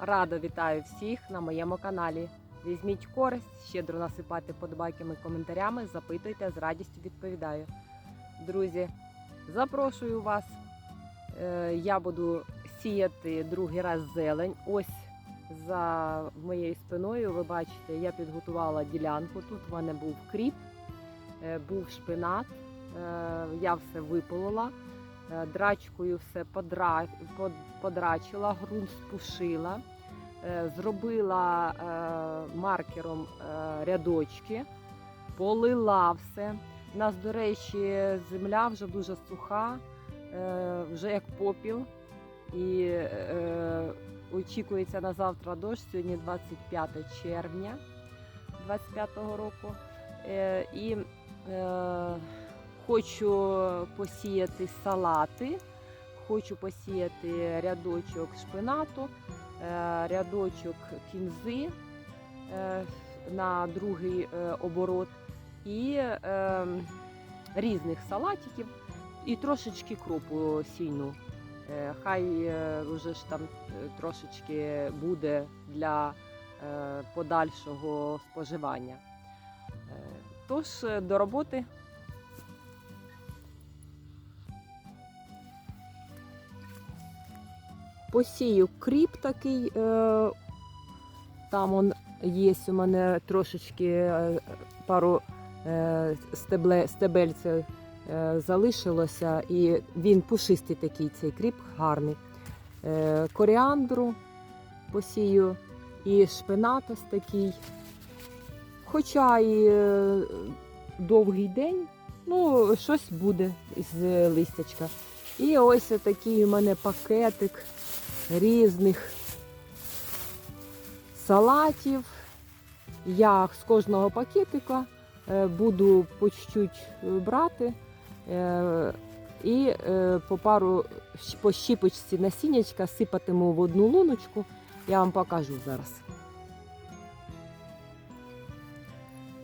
Радо вітаю всіх на моєму каналі. Візьміть користь, щедро насипати подбайками, коментарями, запитуйте, з радістю відповідаю. Друзі, запрошую вас. Е, Я буду сіяти другий раз зелень. Ось за моєю спиною, ви бачите, я підготувала ділянку. Тут в мене був кріп, е, був шпинат. Е, Я все виполола. Е, драчкою все подра... подрачила, ґрунт спушила, е, зробила е, маркером рядочки, полила все. У нас, до речі, земля вже дуже суха, вже як попіл. І очікується на завтра дощ. Сьогодні 25 червня 25-го року. І Хочу посіяти салати, хочу посіяти рядочок шпинату, е, рядочок кінзи е, на другий е, оборот і е, різних салатиків, і трошечки кропу сійну. Хай вже ж там трошечки буде для подальшого споживання. Тож до роботи. Посію кріп такий. Е, там он є у мене трошечки е, пару е, стебле, стебельців залишилося, і він пушистий такий цей кріп, гарний. Коріандру посію і шпинат ось такий. Хоча і довгий день, ну, щось буде з листячка. І ось такий у мене пакетик різних салатів. Я з кожного пакетика е, буду по чуть-чуть е, брати е, і по пару по щіпочці насіннячка сипатиму в одну луночку. Я вам покажу зараз.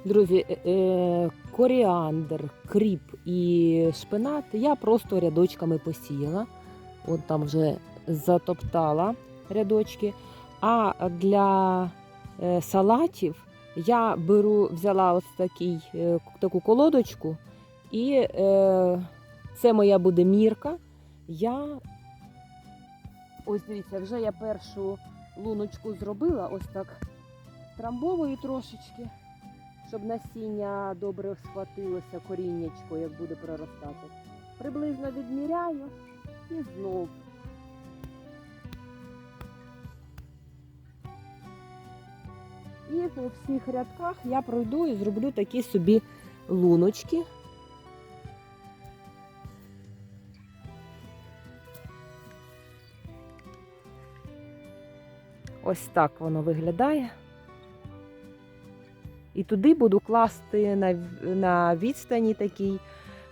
Друзі, коріандр, кріп і шпинат я просто рядочками посіяла. От там вже затоптала рядочки. А для е, салатів я беру, взяла ось такий, е, таку колодочку, і е, це моя буде мірка. Я ось дивіться, вже я першу луночку зробила, ось так трамбовую трошечки, щоб насіння добре схватилося, коріннячко, як буде проростати. Приблизно відміряю і знов І по всіх рядках я пройду і зроблю такі собі луночки. Ось так воно виглядає. І туди буду класти на, на відстані такій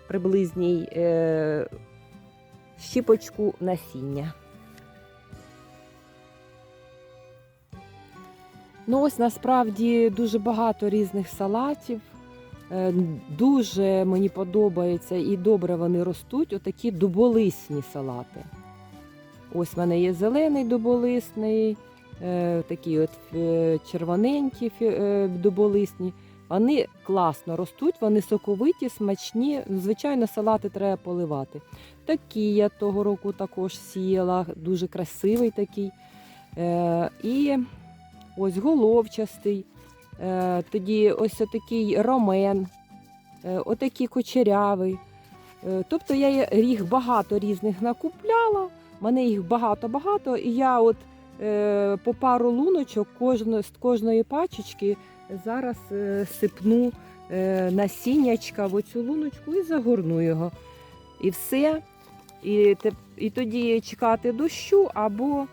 приблизній е, щіпочку насіння. Ну ось насправді дуже багато різних салатів. Е, Дуже мені подобається і добре вони ростуть. Отакі дуболисні салати. Ось в мене є зелений дуболисний, е, такі от е, червоненькі дуболисні. Вони класно ростуть, вони соковиті, смачні. Звичайно, салати треба поливати. Такі я того року також сіяла, дуже красивий такий. І ось головчастий, е, тоді ось отакий ромен, е, отакий кучерявий. Е, Тобто я їх багато різних накупляла, мене їх багато-багато, і я от по пару луночок кожно, з кожної пачечки зараз сипну насіннячка в оцю луночку і загорну його. І все. І, і тоді чекати дощу або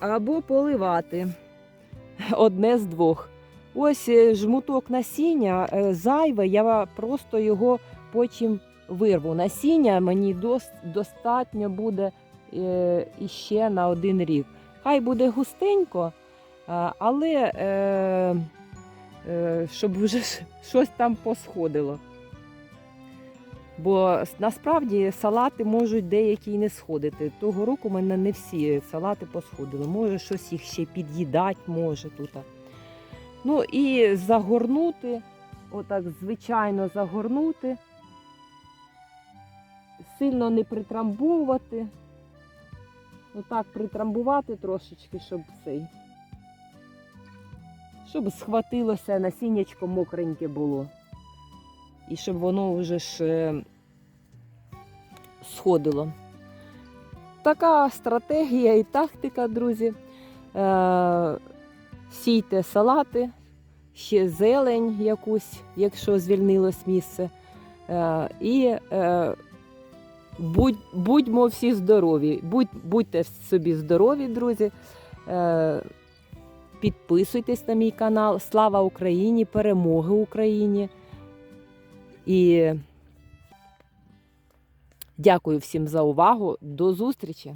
або поливати. Одне з двох. Ось е, жмуток насіння е, зайве, я просто його потім вирву. Насіння мені достатньо буде е, іще на один рік. Хай буде густенько, але щоб вже щось там посходило. Бо насправді салати можуть деякі не сходити. Того року в мене не всі салати посходили. Може, щось їх ще під'їдати може тут. Ну і загорнути, отак звичайно загорнути, сильно не притрамбовувати. Отак притрамбувати трошечки, щоб цей. Щоб схватилося насіннячко мокреньке було. І щоб воно вже ж е, сходило. Така стратегія і тактика, друзі. Е, сійте салати, ще зелень якусь, якщо звільнилось місце. Е, і е, будь, будьмо всі здорові. Будь, будьте собі здорові, друзі. Підписуйтесь на мій канал. Слава Україні! Перемоги Україні! І дякую всім за увагу. До зустрічі!